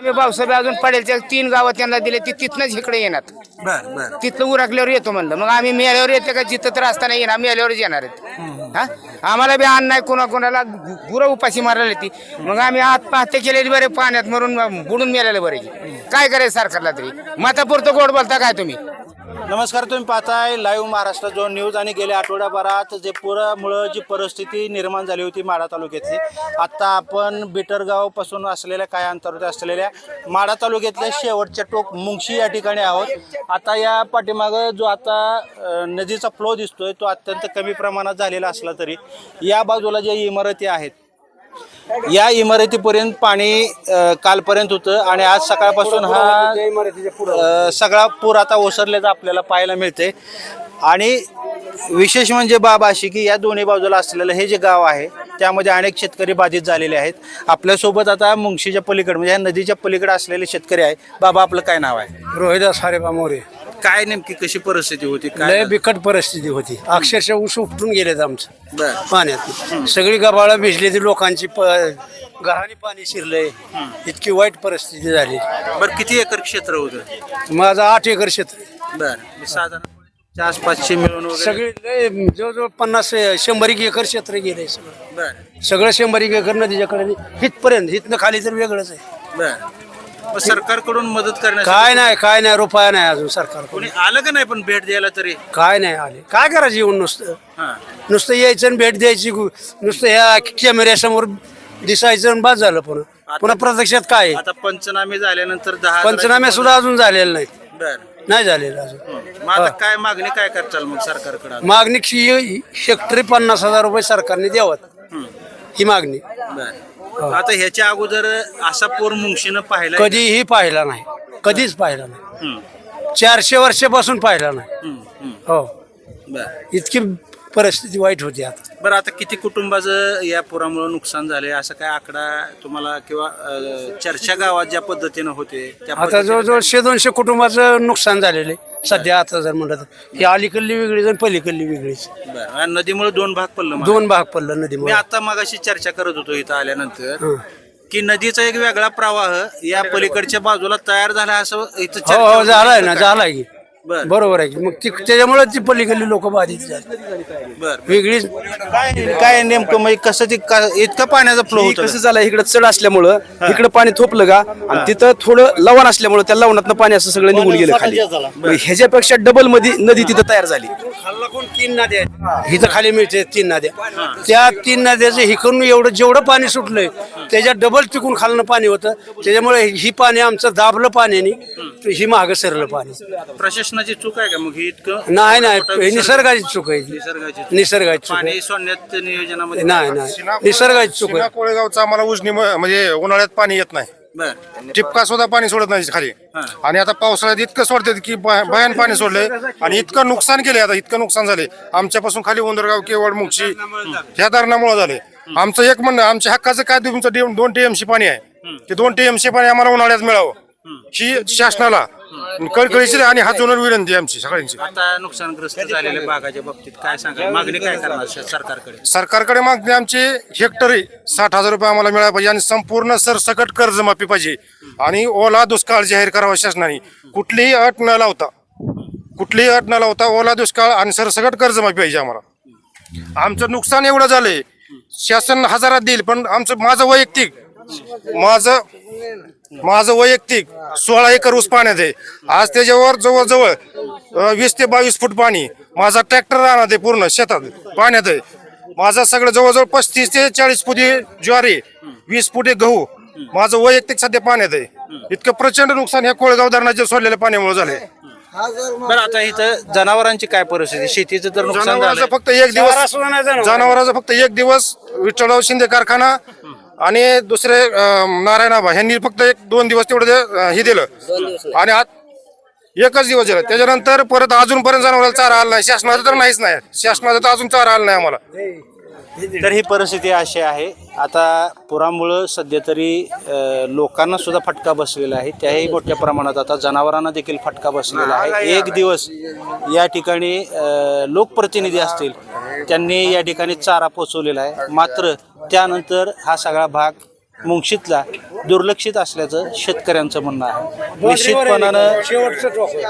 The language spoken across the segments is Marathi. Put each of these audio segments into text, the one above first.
आम्ही भाऊसाहेब अजून पडेल त्या तीन गावं त्यांना दिले ती तिथनंच इकडे येणार. बर बर. तिथलं उरकल्यावर येतो म्हणलं. मग आम्ही मेल्यावर येते का जिथं तर असताना येणार मेल्यावरच येणार आहेत. हा? आम्हाला बी अन्न नाही कोणा कोणाला गुरं उपाशी मारायला ती. मग आम्ही आत्महत्या केलेली बरे पाण्यात मरून बुडून मेलेले बरे. काय करायचं सरकारला तरी? मातापुरतं गोड बोलता काय तुम्ही? नमस्कार तुम्ही पाहताय लाईव्ह महाराष्ट्र झोन न्यूज आणि गेल्या आठवड्याभरात जे पुरामुळं जी परिस्थिती निर्माण झाली होती माढा तालुक्यातली आत्ता आपण बिटरगावपासून असलेल्या काय अंतरावर असलेल्या माढा तालुक्यातल्या शेवटच्या टोक मुंगशी या ठिकाणी आहोत. आता या पाठीमागं जो आता नदीचा फ्लो दिसतोय तो अत्यंत कमी प्रमाणात झालेला असला तरी या बाजूला ज्या इमारती आहेत या इमारतीपर्यंत पाणी अ, कालपर्यंत होतं आणि आज सकाळपासून हा अ, सगळा पूर आता ओसरल्याचा आपल्याला पाहायला मिळते आणि विशेष म्हणजे बाब अशी की या दोन्ही बाजूला असलेलं हे जे गाव आहे त्यामध्ये अनेक शेतकरी बाधित झालेले आहेत. आपल्यासोबत आता मुंगशीच्या पलीकडे म्हणजे या नदीच्या पलीकडे असलेले शेतकरी आहे बाबा आपलं काय नाव आहे? रोहिदास हरेबा मोरे. काय नेमकी कशी परिस्थिती होती? लय काय बिकट परिस्थिती होती. अक्षरशः ऊस उपटून गेलेत आमचं. बर. पाण्यात. सगळी गबाळं भिजली ती लोकांची प घराने पाणी शिरलंय. इतकी वाईट परिस्थिती झाली. बर किती एकर क्षेत्र होतं? माझं आठ एकर क्षेत्र आहे. बर. साधारण आसपासचे मिळून वगैरे? सगळी लय जवळजवळ पन्नास शंभर एक एकर क्षेत्र गेलंय सगळं. बर. सगळं शंभर एक एकर नदीच्याकडे हितपर्यंत हितनं खाली तर वेगळंच आहे. बर. मग सरकारकडून मदत करण्यास काय नाही काय नाही रुपया नाही अजून सरकार कोणी आलं का नाही पण भेट द्यायला तरी? काय नाही आले. काय करायचं येऊन नुसतं? हा. नुसतं यायचं आणि भेट द्यायची गु- नुसतं ह्या कॅमेऱ्यासमोर दिसायचं आणि बाद झालं पुन्हा. पुन्हा प्रत्यक्षात काय आहे? आता पंचनामे झाल्यानंतर दहा पंचनामे सुद्धा अजून झालेले नाही बर. नाही झालेलं अजून. मग आता काय मागणी काय करचाल मग सरकारकडे आता? मागणी ही- हेक्टरी पन्नास हजार रुपये सरकारने द्यावत. ही मागणी. बर. आता ह्याच्या अगोदर असा पूर मुंगशीनं पाहिला कधीही पाहिला नाही. कधीच पाहिला नाही. हम्म, चारशे वर्षापासून पाहिला नाही. हम्म, हम्म, हो. बर. इतकी परिस्थिती वाईट होती आता. बरं आता किती कुटुंबाचं या पुरामुळे नुकसान झाले असं काय आकडा तुम्हाला किंवा अं, चर्चा गावात ज्या पद्धतीनं होते त्या आता पद्धतीनं- जवळजवळ शे दोनशे कुटुंबाचं नुकसान झालेलं आहे. सध्या आता जर म्हणलं तर. ही अलीकडली वेगळीच आणि पलीकडली वेगळीच. बरं आणि नदीमुळे दोन भाग पडलं मला. दोन भाग पडला मी नदीमुळे आता मगाशी चर्चा करत होतो इथं आल्यानंतर हं. की नदीचा एक वेगळा प्रवाह या पलीकडच्या बाजूला तयार झाला असं इथं हो हो. झालाय ना झालाय की. बर. बरोबर आहे की. मग ती त्याच्यामुळे ती पलीकडली लोक बाधित झाली. बर वेगळीच काय काय नेमकं? मग कसं ते का- इतकं पाण्याचा फ्लो ही होतो कसं झालं इकडे चढ असल्यामुळं इकडे पाणी थोपलं का? आणि तिथं थोडं लवण असल्यामुळं त्या लवणातनं पाणी असं सगळं निघून गेलं खाली. मग ह्याच्यापेक्षा डबलमध्ये नदी तिथं तयार झाली. खाल्ला कोण? तीन नद्या आहेत. इथं खाली मिळते तीन नद्या. त्या तीन नद्याचं हिकडून एवढं जेवढं पाणी सुटलंय त्याच्यात डबल तिकून खालनं पाणी होतं. त्याच्यामुळे ही पाणी आमचं दाबलं पाण्याने ही. मागं सरलं पाणी. प्रशासनाची चूक आहे का? मग ही इतकं नाही नाही. मोठा हे निसर्गाची चूक आहे. निसर्गाची चूक. निसर्गाची चूक आहे. पाणी सोडण्यात नियोजनामध्ये नाही नाही. निसर्गाची चूक शिना आहे. कोळेगावचं आम्हाला उजनी म- म्हणजे उन्हाळ्यात पाणी येत नाही. बर. टिपका सुद्धा पाणी सोडत नाही खाली. हा. आणि आता पावसाळ्यात इतकं सोडतात की भ- भयान पाणी सोडलंय. आणि इतकं नुकसान केले आता इतकं नुकसान झाले आमच्यापासून खाली उंदरगाव केवळ मुक्षी ह्या धरणामुळे झाले. आमचं एक म्हणणं आमच्या हक्काचं काय तुमचं दे- दोन टीएमसी पाणी आहे? ते दोन टीएमसी पाणी आम्हाला उन्हाळ्यात मिळावं. ही शासनाला. कळकळीची आणि हात जोडून विनंती आहे आमची सगळ्यांची. आता नुकसानग्रस्त झालेल्या भागाच्या बाबतीत काय सांगा मागणी काय करणार श- सरकारकडे? सरकारकडे मागणी आमची हेक्टरी साठ हजार रुपये आम्हाला मिळायला पाहिजे आणि संपूर्ण सरसकट कर्जमाफी पाहिजे. आणि ओला दुष्काळ जाहीर करावा शासनाने. कुठलीही अट न लावता कुठलीही अट न लावता ओला दुष्काळ आणि सरसकट कर्जमाफी पाहिजे आम्हाला. आमचं नुकसान एवढं झालंय. शासन हजारात देईल पण आमचं माझं वैयक्तिक माझं माझं वैयक्तिक सोळा एकर ऊस पाण्यात आहे. आज त्याच्यावर जवळजवळ वीस ते बावीस फूट पाणी माझा ट्रॅक्टर राहणार आहे पूर्ण शेतात पाण्यात आहे. माझं सगळं जवळजवळ पस्तीस ते चाळीस फुटे ज्वारी वीस फुटे गहू माझं वैयक्तिक सध्या पाण्यात आहे. इतकं प्रचंड नुकसान ह्या कोळगाव धरणाच्या सोडलेल्या पाण्यामुळे बरं आता इथं जनावरांची काय परिस्थिती? शेतीचं तर नुकसान झालं फक्त एक दिवस जनावरांचं फक्त एक दिवस विठ्ठलराव शिंदे कारखाना आणि दुसरे अं, नारायणाबा ह्यांनी फक्त एक दोन दिवस तेवढं हे दिलं. आणि आज एकच दिवस दिलं. त्याच्यानंतर परत अजूनपर्यंत जनावरांना चारा आला नाही. शासनाचं तर नाहीच नाही. शासनाचं तर अजून चारा आला नाही आम्हाला. तर ही परिस्थिती अशी आहे. आता पुरामुळं सध्या तरी लोकांना सुद्धा फटका बसलेला आहे. त्याही मोठ्या प्रमाणात आता जनावरांना देखील फटका बसलेला आहे. एक दिवस या ठिकाणी लोकप्रतिनिधी असतील त्यांनी या ठिकाणी चारा पोचवलेला आहे. मात्र त्यानंतर हा सगळा भाग मुंगशीतला दुर्लक्षित असल्याचं शेतकऱ्यांचं म्हणणं आहे. निश्चितपणानं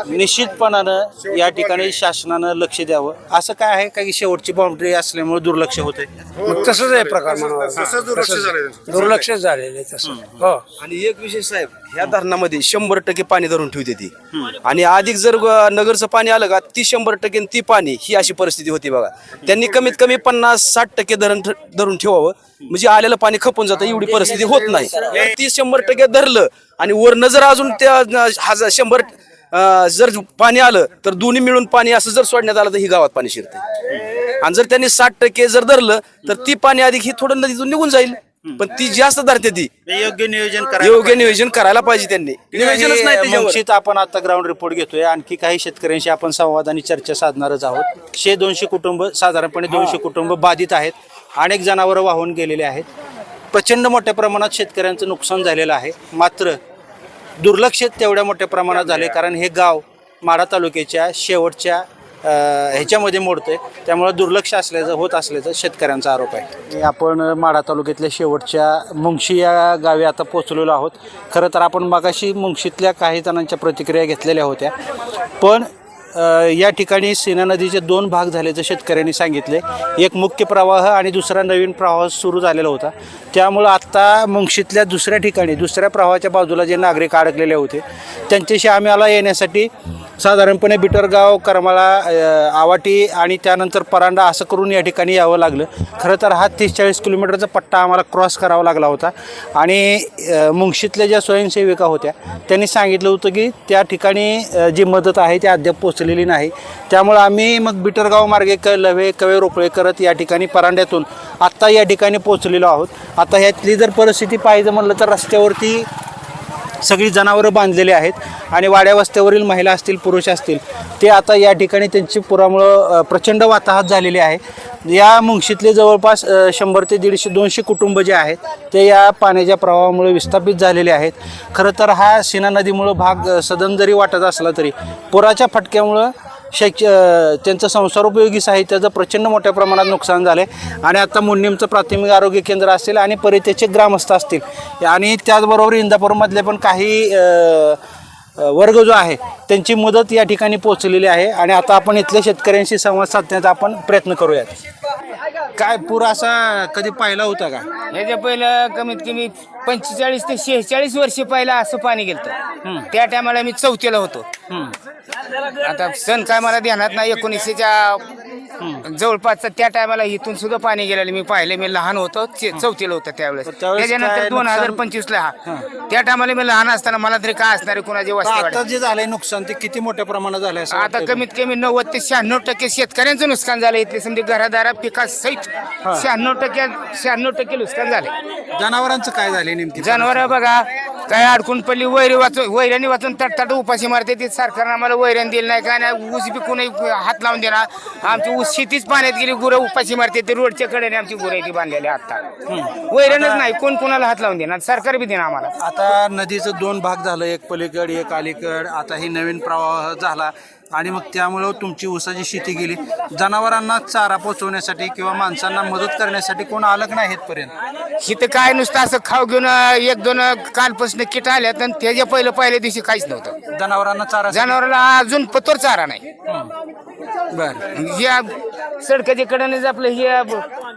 निश्चितपणानं या ठिकाणी शासनानं लक्ष द्यावं. असं काय आहे का की शेवटची बाउंड्री असल्यामुळे दुर्लक्ष होते मग तसंच आहे प्रकार म्हणावा तसंच दुर्लक्ष झालं दुर्लक्ष झालेलं आहे तसं. हो. आणि एक विषय साहेब ह्या धरणामध्ये शंभर टक्के पाणी धरून ठेवते ती. आणि अधिक जर नगरचं पाणी आलं का ती शंभर टक्के आणि ती पाणी ही अशी परिस्थिती होती बघा. त्यांनी कमीत कमी पन्नास साठ टक्के धरण धरून ठेवावं. म्हणजे आलेलं पाणी खपून जातं एवढी परिस्थिती होत नाही. ती शंभर टक्के धरलं आणि वरनं जर अजून त्या हजार शंभर जर पाणी आलं तर दोन्ही मिळून पाणी असं जर सोडण्यात आलं तर ही गावात पाणी शिरते. आणि जर त्यांनी साठ टक्के जर धरलं तर ती पाणी अधिक ही थोडं नदीतून निघून जाईल. पण ती जास्त धरते ती. योग्य नियोजन योग्य नियोजन करायला पाहिजे त्यांनी. नियोजनच नाही आपण आता ग्राउंड रिपोर्ट घेतोय. आणखी काही शेतकऱ्यांशी आपण संवाद आणि चर्चा साधणारच आहोत. शे दोनशे कुटुंब साधारणपणे दोनशे कुटुंब बाधित आहेत. अनेक जनावरं वाहून गेलेले आहेत. प्रचंड मोठ्या प्रमाणात शेतकऱ्यांचं नुकसान झालेलं आहे. मात्र दुर्लक्षित तेवढ्या मोठ्या प्रमाणात झाले कारण हे गाव माढा तालुक्याच्या शेवटच्या ह्याच्यामध्ये मोडतंय. त्यामुळे दुर्लक्ष असल्याचं होत असल्याचं शेतकऱ्यांचा आरोप आहे. आपण माढा तालुक्यातल्या शेवटच्या मुंगशी या गावी आता पोचलेलो आहोत. खरं तर आपण मगाशी मुंगशीतल्या काही जणांच्या प्रतिक्रिया घेतलेल्या होत्या. पण या ठिकाणी सीना नदीचे दोन भाग झाल्याचं शेतकऱ्यांनी सांगितले. एक मुख्य प्रवाह आणि दुसरा नवीन प्रवाह सुरू झालेला होता. त्यामुळं आत्ता मुंगशीतल्या दुसऱ्या ठिकाणी दुसऱ्या प्रवाहाच्या बाजूला जे नागरिक अडकलेले होते त्यांच्याशी आम्हाला येण्यासाठी साधारणपणे बिटरगाव करमाळा आवाटी आणि त्यानंतर परांडा असं करून या ठिकाणी यावं लागलं. खरं तर हा तीस चाळीस किलोमीटरचा पट्टा आम्हाला क्रॉस करावा लागला होता. आणि मुंगशीतल्या ज्या स्वयंसेविका होत्या त्यांनी सांगितलं होतं की त्या ठिकाणी जी मदत आहे ती अद्याप पोच पोचलेली नाही. त्यामुळं आम्ही मग बिटरगाव मार्गे क लवे कवे रोकळे करत या ठिकाणी परांड्यातून आत्ता या ठिकाणी पोचलेलो आहोत. आता ह्यातली जर परिस्थिती पाहिजे म्हणलं तर रस्त्यावरती सगळी जनावरं बांधलेली आहेत आणि वाड्यावस्त्यावरील महिला असतील पुरुष असतील ते आता या ठिकाणी त्यांची पुरामुळं प्रचंड वाताहत झालेली आहे. या मुंगशीतले जवळपास शंभर ते दीडशे दोनशे कुटुंब जे आहेत ते या पाण्याच्या प्रवाहामुळे विस्थापित झालेले आहेत. खरं तर हा सीना नदीमुळं भाग सदन जरी वाटत असला तरी पुराच्या फटक्यामुळं शैक्ष त्यांचं संसारोपयोगी साहित्याचं प्रचंड मोठ्या प्रमाणात नुकसान झालं आहे आणि आता मुन्नीमचं प्राथमिक आरोग्य केंद्र असेल आणि परितेचे ग्रामस्थ असतील. आणि त्याचबरोबर इंदापूरमधले पण काही वर्ग जो आहे त्यांची मदत या ठिकाणी पोहोचलेली आहे. आणि आता आपण इथल्या शेतकऱ्यांशी संवाद साधण्याचा आपण प्रयत्न करूयात. काय पूर असा कधी पाहिला होता का? ह्याच्या पहिलं कमीत कमी पंचेचाळीस ते शेहेचाळीस वर्ष पहिला असं पाणी गेलं त्या टायमाला मी चौथीला होतो. आता सण काय मला ध्यानात नाही एकोणीसशेच्या जवळपासचा त्या टायमाला इथून सुद्धा पाणी गेलेलं मी पाहिले मी लहान होतो चौथीला होतो त्यावेळेस. त्याच्यानंतर दोन हजार पंचवीसला हा. त्या टायमाला मी लहान असताना मला तरी काय असणार कुणाची आता जे झालंय नुकसान ते किती मोठ्या प्रमाणात झालंय आता कमीत कमी नव्वद ते शहाण्णव टक्के शेतकऱ्यांचं नुकसान झालं इथले समजे घरादारा पिकासहित शहाण्णव टक्के शहाण्णव टक्के नुकसान झाले? जनावरांचं काय झालंय नेमकी? जनावर बघा काय अडकून पडली? वैरी वाचून वैऱ्याने वाचून तटतट उपाशी मारते ती. सरकारनं आम्हाला वैऱ्याने दिलं नाही. काय नाही? ऊस बी कोणी हात लावून देणार आमची ऊस शेतीच पाण्यात गेली. गुरं उपाशी मारते ते. रोडच्या कडेने आमची गुरं ती बांधलेली आता. वैऱ्यानच नाही. कोण कोणाला हात लावून देणार? सरकार बी देणार आम्हाला. आता नदीचं दोन भाग झालं. एक पलीकड एक अलीकड. आता ही नवीन प्रवाह झाला. आणि मग त्यामुळं तुमची ऊसाची शेती गेली. जनावरांना चारा पोचवण्यासाठी किंवा माणसांना मदत करण्यासाठी कोण आलं नाही इथपर्यंत. इथं काय नुसतं असं खाऊ घेऊन एक दोन कालपासून किट आल्यात आणि त्याच्या पहिलं पहिल्या दिवशी काहीच नव्हतं. जनावरांना चारा जनावराला अजून पतोर चारा नाही. बर. या सडकाच्या कडेनेच आपलं हे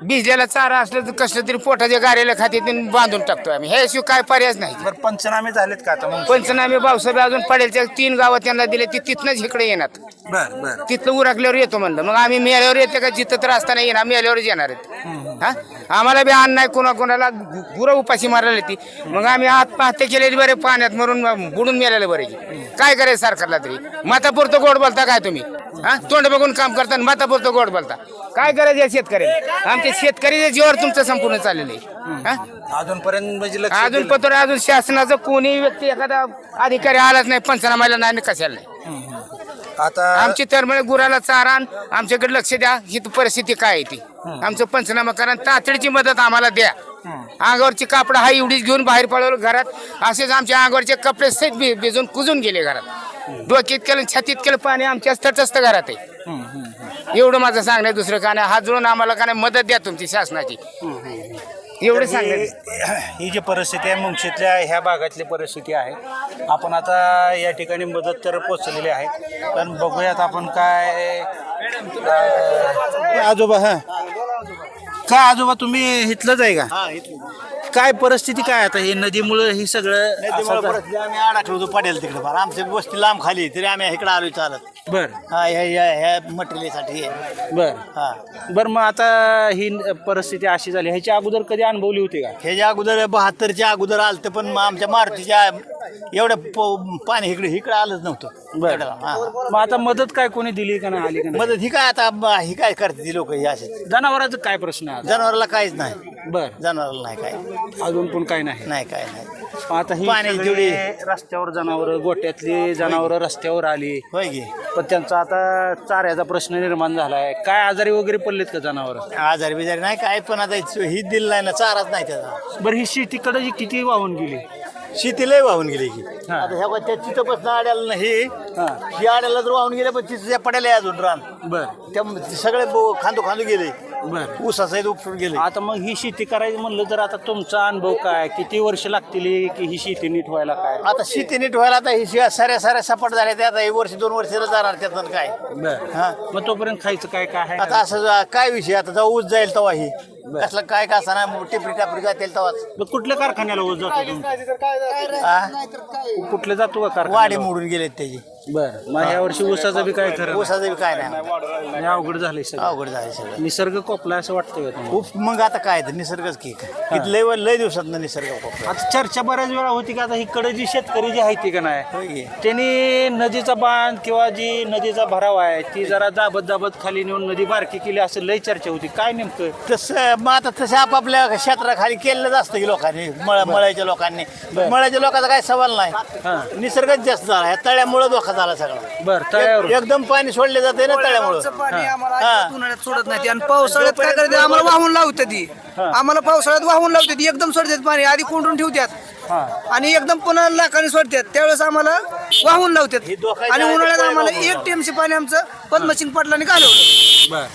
भिजलेला चारा असलं तर कसलं तरी पोटाच्या गाऱ्याला खाते बांधून टाकतो आम्ही. ह्याशिवाय काय पर्यायच नाही. बर पंचनामे झालेत का आता मग? पंचनामे भाऊसाहेब अजून पडेल त्या तीन गावात त्यांना दिले ते तिथनंच इकडे येणार. बर बर. तिथलं उरकल्यावर येतो म्हणलं. मग आम्ही मेल्यावर येते का? जिथं तर असताना येणार मेल्यावरच येणार आहेत. हा? आम्हाला बी अन्न नाही कोणा कोणाला गुरं उपाशी मारायला ती. मग आम्ही आत्महत्या केलेली बरे पाण्यात मरून बुडून मेलेले बरे. काय करायचं सरकारला तरी? मातापुरतं गोड बोलता काय तुम्ही? हा? तोंड बघून काम करता आणि मातापुरतं गोड बोलता. काय करायचं या शेतकऱ्याला? आमच्या शेतकऱ्याच्या जीवावर तुमचं संपूर्ण चाललेलं आहे. हा? अजूनपर्यंत म्हणजे लक्ष अजून पत्र अजून शासनाचं कोणी व्यक्ती एखादा अधिकारी आलाच नाही पंचनामाला नाही आणि कशाला नाही. आता आमची तरमळे गुराला चारान आमच्याकडे लक्ष द्या ही परिस्थिती काय आहे ती. आमचं पंचनामा करा आणि तातडीची मदत आम्हाला द्या. अंगावरची कापड हा एवढीच घेऊन बाहेर पडवलं घरात. असेच आमच्या अंगावरचे कपडे सहित भि- भिजून कुजून गेले घरात. डोक्यात केलं छातीत केलं पाणी आमच्या तटस्थ घरात आहे. एवढं माझं सांगणं आहे, दुसरं काय नाही. हात जोडून आम्हाला काय नाही मदत द्या तुमची शासनाची. एवढं सांगण्यात ही- ही जी परिस्थिती आहे मुंगशीतल्या ह्या भागातली परिस्थिती आहे. आपण आता या ठिकाणी मदत तर पोचलेली आहे पण बघूयात आपण काय आजोबा हा. काय आजोबा तुम्ही इथलंच आहे का? काय परिस्थिती काय आता? हे नदीमुळं ही सगळं आम्ही आडा ठेवतो पडेल तिकडे फार. आमची वस्ती लांब खाली तरी आम्ही इकडे आलोय चालत. बर. हा ह्या ह्या ह्या मटेरियलसाठी. बर. हा. बर मग आता ही परिस्थिती अशी झाली. ह्याच्या अगोदर कधी अनुभवली होती का? ह्याच्या अगोदर बहात्तरच्या अगोदर आलतं पण मग आमच्या मारुतीच्या एवढं प- पाणी इकडे इकडे आलंच नव्हतं. बर. हा. मग आता मदत काय कोणी दिली का नाही आली का नाही? मदत ही काय आता ब- ही काय करते ती लोक ही असे जनावरांचा काय प्रश्न आहे जनावराला काहीच नाही. बर. जनावराला नाही काय. अजून पण काय नाही. नाही काय नाही. आता ही पाण्याची सगळी तेवढी- रस्त्यावर जनावर गोट्यातली जनावर रस्त्यावर आली. होय की. पण त्यांचा आता चाऱ्याचा प्रश्न निर्माण झालाय. काय आजारी वगैरे पडलेत का जनावर? आजारी बिजारी नाही काय पण आता ही दिल नाही ना चाराच नाही त्याचा. बरं ही शेतीकडे जी किती वाहून गेली? शेती लय वाहून गेली की हा. आता ह्या त्या तिथं पासून आड्याला नाही. ही. आड्याला जर वाहून गेल्या पण तिथं त्या पड्याला अजून रान. बर. त्या ते सगळे बो- खांदू खांदू गेले. बर. ऊसासहित उपसून गेले. आता मग ही शेती करायची म्हणलं तर आता तुमचा अनुभव काय? किती वर्ष लागतील की ही शेती नीट व्हायला काय? आता शेती नीट व्हायला आता ही शि- साऱ्या साऱ्या सपाट झाल्या त्या. आता हे वर्ष दोन वर्ष जाणार त्यातून काय. बर. हा. मग तोपर्यंत खायचं काय काय आहे? आता असं जा- काय विषय? आता जेव्हा ऊस जाईल तेव्हा ही. कसलं काय का असं नाही टिपरी टापरी जातील तेव्हाच मग कुठल्या कारखान्याला ऊस जातो तुम्ही? कुठले जातो का वाडे कारखान्याला मोडून गेलेत त्याची. बर. मग ह्या वर्षी ऊसाचं बी काय खरं? ऊसाचं बी काय नाही. अवघड झालंय सगळं. अवघड झालं सगळं. निसर्ग कोपला असं वाटतंय का तुम्हाला? खूप मग आता काय तर निसर्गच की. किती लय लय दिवसात निसर्ग कोपरा. आता चर्चा बऱ्याच वेळा होती का आता इकडे जी शेतकरी जी आहे ती का नाही होय की? त्यांनी नदीचा बांध किंवा जी नदीचा भराव आहे ती जरा दाबत दाबत खाली नेऊन नदी बारकी केली असं लय चर्चा होती. काय नेमकं? तसं मग आता तसं आपापल्या क्षेत्राखाली केलेलंच असतं की लोकांनी मळ मळ्याच्या लोकांनी. मळ्याच्या लोकांचा काही सवाल हा. नाही निसर्गच जास्त झाला. ह्या तळ्यामुळे धोका झाला सगळा. बर तळ्यावर एक- एकदम पाणी सोडले जाते ना तळ्यामुळं. पाणी आम्हाला हा. अजिबात उन्हाळ्यात सोडत नाही. आणि पावसाळ्यात काय करते? आम्हाला वाहून लावते ती. आम्हाला पावसाळ्यात वाहून लावते ती. एकदम सोडतात पाणी. आधी कोंडून ठेवतात आणि एकदम पुन्हा लाखाने सोडतात त्यावेळेस आम्हाला वाहून लावतात ही आणि आहे, उन्हाळ्यात धोका आम्हाला आहे एक टीएमसी पाणी आमचं पद्मसिंग पाटलांनी घालवलं. बर.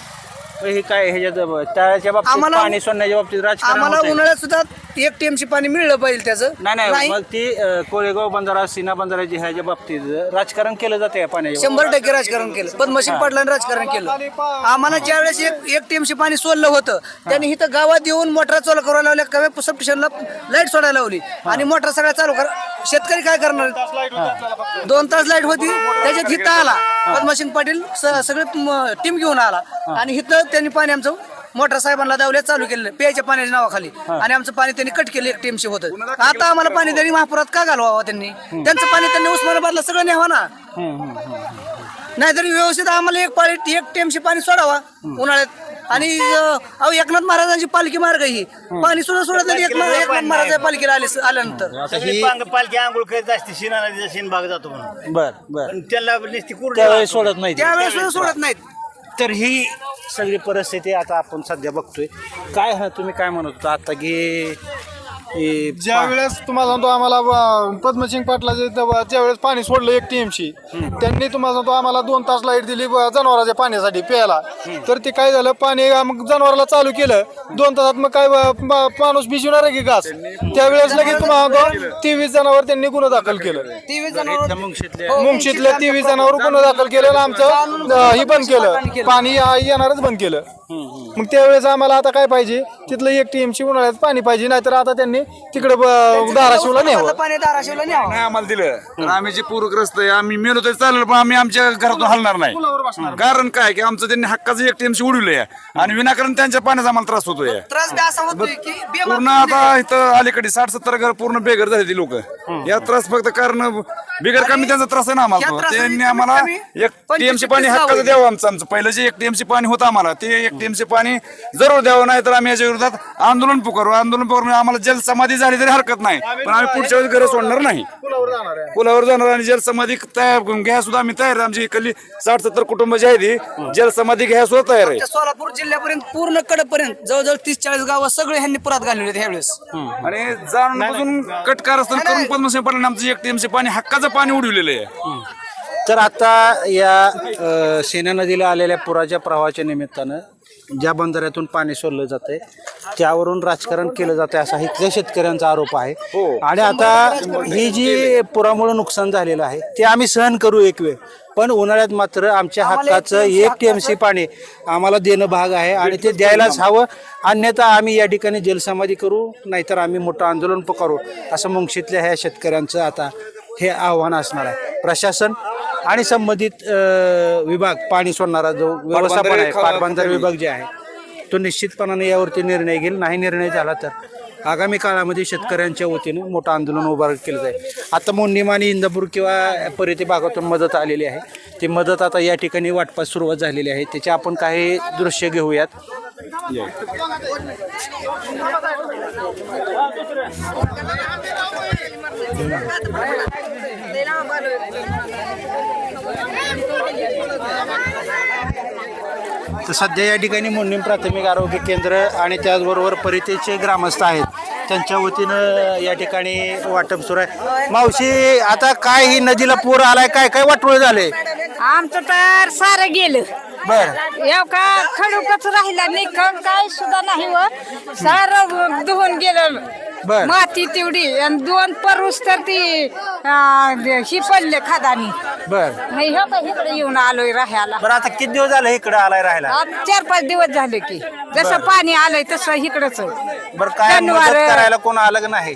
हे काय ह्याच्यात तळ्याच्या बाबतीत आम्हाला- पाणी सोडण्याच्या बाबतीत राजकारण आम्हाला होतंय. उन्हाळ्यात सुद्धा एक टीएमसी पाणी मिळलं पाहिजे त्याचं. नाही नाही मग ती अं, कोळेगाव बंधारा सीना बंधाराची ह्याच्या बाबतीत राजकारण केलं जाते पाण्याच्या शंभर टक्के राजकारण केलं. पद्मसिंग पाटलांनी राजकारण केलं. आम्हाला ज्यावेळेस एक एक टीएमसी पाणी सोडलं होतं त्यांनी इथं गावात येऊन मोटर चालू करायला लावल्या कव्या सबस्टेशनला लाइट सोडायला लावली. आणि मोटर सगळ्या चालू कर शेतकरी काय करणार? दोन तास लाइट होती त्याच्यात हिथं आला. पद्मसिंग पाटील स- सगळे टीम घेऊन आला. आणि हिथं त्यांनी पाणी आमचं मोटर साहेबांना दावल्या चालू केलं प्यायच्या पाण्याच्या नावाखाली. आणि आमचं पाणी त्यांनी कट केलं एक टीमशी होतं. आता आम्हाला पाणी त्यांनी महापुरात का घालवावं त्यांनी? त्यांचं पाणी त्यांनी उस्मानाबादला सगळं न्यावा ना. नाहीतरी व्यवस्थित आम्हाला एक पाळी एक टेमशी पाणी सोडावा उन्हाळ्यात. आणि अं, अहो एकनाथ महाराजांची पालखी मार्ग ही. पाणी सुद्धा सोडत नाही एकनाथ एकनाथ महाराज पालखीला आले आल्यानंतर. पांग- पालखी आंघोळ करीत असते शिना नदीचा शिन भाग जातो म्हणून. बर बर. पण त्याला नुसती कुरडी त्यावेळेस सोडत नाही ते. त्यावेळेस सुद्धा सोडत नाहीत. तर ही सगळी परिस्थिती आता आपण सध्या बघतोय. काय हा तुम्ही काय म्हणत होता? आता की हे ज्या वेळेस तुम्हाला सांगतो आम्हाला पद्मसिंग पाटलाचे ज्या वेळेस पाणी सोडलं एक टीएमशी त्यांनी तुम्हाला सांगतो आम्हाला दोन तास लाइट दिली ब- जनावरांच्या पाण्यासाठी प्यायला. तर ते काय झालं पाणी मग जनावराला चालू केलं. दोन तासात मग काय ब- माणूस भिजवणार आहे की घास. त्यावेळेस लगेच तुम्हाला सांगतो तेवीस जनावर त्यांनी गुन्हा दाखल केलं. तेवीस इथल्या मुंगशीतल्या मुंगशीतल्या तेवीस जनावर गुन्हा दाखल केलं आणि आमचं अं, हे बंद केलं. पाणी आ- येणारच बंद केलं. मग त्यावेळेस आम्हाला आता काय पाहिजे? तिथलं एक टीएमशी उन्हाळ्यात पाणी पाहिजे नाहीतर आता त्यांनी तिकडे ब- धाराशिवला न्यावं. पाणी धाराशिवला न्यावं. नाही आम्हाला दिलं. तर आम्ही जे पूरग्रस्त आहे आम्ही मेलो तरी चालेल पण आम्ही आमच्या घरातून हलणार नाही. कारण काय की आमचं त्यांनी हक्काचं एक टीएमसी उडवलं आहे आणि विनाकारण त्यांच्या पाण्याचा आम्हाला त्रास होतोय. त्रास बी असा होतोय की बेमार पूर्ण आता इथं अलीकडे साठ सत्तर घर पूर्ण बेघर झाले ती लोक. या त्रास फक्त कारण बिगर कमी त्यांचा त्रास आहे ना या आम्हाला. त्रासाने त्यांनी कमीत आम्हाला कमी एक पंचवीस टीएमसी पाणी हक्काचं. द्यावं आमचं आमचं. पहिलं जे एक टीएमसी पाणी होतं आम्हाला ते एक टीएमसी पाणी जरूर द्यावं नाही तर आम्ही याच्या विरोधात आंदोलन पुकारू. आंदोलन पुकारून आम्हाला जलसमाधी झाली तरी हरकत नाही. पण आम्ही पुढच्या वेळेस घर सोडणार नाही. पुलावर जाणार आणि जलसमाधी तयार घ्या सुद्धा आम्ही तयार आहे. आमची इकडली साठ सत्तर कुटुंब जी आहे ती जलसमाधी घ्या सुद्धा तयार आहे. त्या सोलापूर जिल्ह्यापर्यंत पूर्ण कडपर्यंत जवळजवळ तीस चाळीस गावं सगळे ह्यांनी पुरात घालवले होते ह्यावेळेस. आणि जाणून बुजून कटकार असताना करून पद्मसिंह पाटील आमचं एक टीएमसी पाणी हक्काचं पाणी उडविलेलं आहे. तर आता या अ, सेना नदीला आलेल्या पुराच्या प्रवाहाच्या निमित्तानं ज्या बंधाऱ्यातून पाणी सोडलं जातंय त्यावरून राजकारण केलं जातंय असा इथल्या शेतकऱ्यांचा आरोप आहे. आणि आता ही जी पुरामुळे नुकसान झालेलं आहे ते आम्ही सहन करू एक वेळ. पण उन्हाळ्यात मात्र आमच्या हक्काचं एक टी एम सी पाणी आम्हाला देणं भाग आहे आणि ते द्यायलाच हवं. अन्यथा आम्ही या ठिकाणी जलसमाधी करू नाहीतर आम्ही मोठं आंदोलन पुकारू असं मुंगशीतल्या ह्या शेतकऱ्यांचं आता हे आव्हान असणार आहे. प्रशासन आणि संबंधित अ, विभाग पाणी सोडणारा जो व्यवस्थापन आहे पाटबंधारे विभाग जे आहे तो निश्चितपणाने यावरती निर्णय घेईल. नाही निर्णय झाला तर आगामी काळामध्ये शेतकऱ्यांच्या वतीनं मोठं आंदोलन उभा केलं जाईल. आता मोन्नीम आणि इंदापूर किंवा परिती भागातून मदत आलेली आहे. ती मदत आता या ठिकाणी वाटपास सुरुवात झालेली आहे. त्याचे आपण काही दृश्य घेऊयात. तर सध्या या ठिकाणी मोन्नीम प्राथमिक आरोग्य केंद्र आणि त्याचबरोबर परितेचे ग्रामस्थ आहेत. त्यांच्या वतीनं या ठिकाणी वाटप सुरू आहे. मावशी आता काय ही नदीला पूर आलाय? काय काय वाटोळ झालंय? आमचं तर सारं गेलं. बर. येव का खडूकच राहिला नाही काय सुद्धा नाही व. सारं धुवून गेलं. बर. माती तेवढी. आणि दोन परूस तर ती अं, ही पडले खादानी. बर. का इकडे येऊन आलोय राहायला. बरं आता किती दिवस झाले इकडे आलाय राहायला? आज चार पाच दिवस झाले की. जसं पाणी आलंय तसं इकडच. बरं काय मदत करायला कोण आलं का नाही?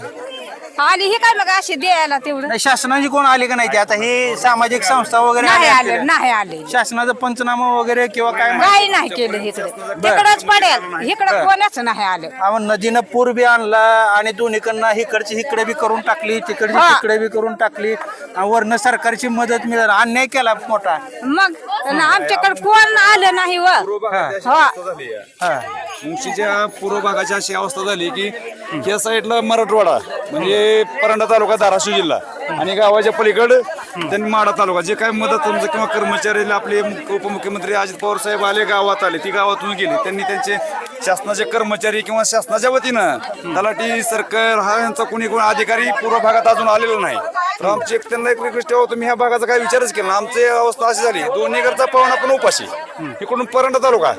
आली ही काय मग अशी द्यायला तेवढं. नाही, शासनाची कोण आली का नाही ते? आता हे सामाजिक संस्था वगैरे नाही आल्या आले असतील. नाही आले. शासनाचं पंचनामा वगैरे किंवा काय काही नाही केलं इकडे. तिकडच पडेल. इकडं कोणाच नाही आलं. आपण नदीनं पूर बी आणला आणि दोन्हीकडनं इकडची इकडे बी करून टाकली तिकडची हा. तिकडे बी करून टाकली. आणि वरनं सरकारची मदत मिळाल. अन्याय केला मोठा. मग आमच्याकडे कोण आलं नाही व. हा. हा. मुंशीच्या पूर्व भागाची अशी अवस्था झाली की या साईडला मराठवाडा. म्हणजे परंडा तालुका धाराशिव जिल्हा. आणि गावाच्या पलीकडं त्यांनी माडा तालुका. जे काय मदत तुमचं किंवा कर्मचारी आपले उपमुख्यमंत्री अजित पवार साहेब आले गावात आले ती गावातून गेले. त्यांनी त्यांचे शासनाचे कर्मचारी किंवा शासनाच्या वतीनं तलाठी सरकार हा यांचा कोणी कोणी अधिकारी पूर्व भागात अजून आलेला नाही. तर आमची एक त्यांना एक रिक्वेस्ट ठेवा तुम्ही ह्या भागाचा काही विचारच केला आमची अवस्था अशी झाली. दोन्हीकडचा पवन आपण उपाशी. इकडून परंडा तालुका.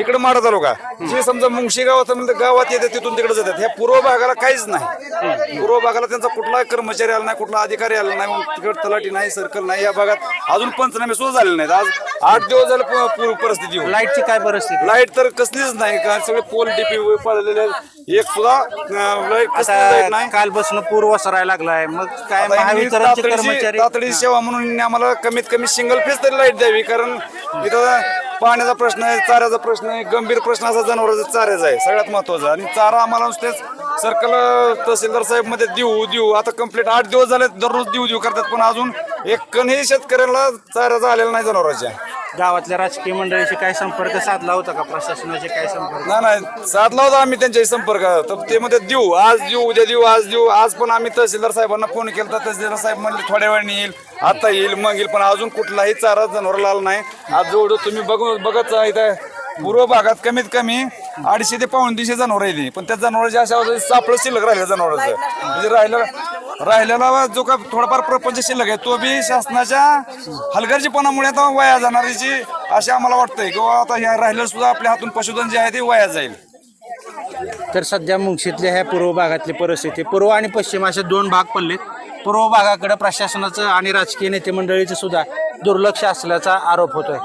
इकडे माडा तालुका. जे समजा मुंगशी गावात म्हणजे गावात येतात तिथून तिकडे जातात. ह्या पूर्व भागाला काहीच नाही. पूर्व भागाला त्यांचा कुठला कर्मचारी आला नाही कुठला अधिकारी आला नाही तिकडे तलाठी नाही सर्कल नाही या भागात अजून पंचनामे सुद्धा झाले नाहीत. आज आठ दिवस झाले परिस्थिती. लाईटची काय परिस्थिती? लाइट तर कसलीच नाही का सगळे पोल डीपी पडलेले आहेत. एक सुद्धा अं, लाइट कसलीच लाइट आता नाही. काल बसन पूर वसरायला लागलाय. मग काय महावितरणचे कर्मचारी तातडीची सेवा म्हणून आम्हाला कमीत कमी सिंगल फेज तरी लाइट द्यावी. कारण इथं पाण्याचा प्रश्न आहे चाऱ्याचा प्रश्न आहे गंभीर प्रश्न असा जनावरांचा चाऱ्याचा आहे. सगळ्यात महत्त्वाचा आणि चारा आम्हाला नुसतेच सर्कल तहसीलदार साहेबमध्ये देऊ देऊ. आता कंप्लीट आठ दिवस झाले दररोज देऊ देऊ करतात. पण अजून एक कणही शेतकऱ्याला चाऱ्याचा आलेला नाही जनावरांच्या. गावातल्या राजकीय मंडळीशी काय संपर्क साधला होता का? प्रशासनाचे काय संपर्क? नाही नाही. साधला होता आम्ही त्यांच्याशी संपर्क. तर ते मध्ये देऊ आज देऊ उद्या देऊ आज देऊ. आज पण आम्ही तहसीलदार साहेबांना फोन केला तर तहसीलदार साहेब म्हणले थोड्या वेळाने येईल आता येईल मग येईल पण अजून कुठलाही चारा जनावराला आला नाही. आज जेवढं तुम्ही बघून बघत इथं पूर्व भागात कमीत कमी अडीचशे ते पावणे तीनशे जनावर येते पण त्या जनावरांच्या अशा सापळं शिल्लक राहिलं जनावरांचं. म्हणजे राहिलं राहिलेला जो का थोडाफार प्रपंच शिल्लक आहे तो बी शासनाच्या हलगर्जीपणामुळे आता वाया जाणारीची असे आम्हाला वाटतंय. किंवा आता ह्या राहिलेलं सुद्धा आपल्या हातून पशुधन जे आहे ते वाया जाईल. तर सध्या मुंगशीतल्या ह्या पूर्व भागातली परिस्थिती पूर्व आणि पश्चिम असे दोन भाग पडलेत. पूर्व भागाकडे प्रशासनाचं आणि राजकीय नेते मंडळीचं सुद्धा दुर्लक्ष असल्याचा आरोप होतोय.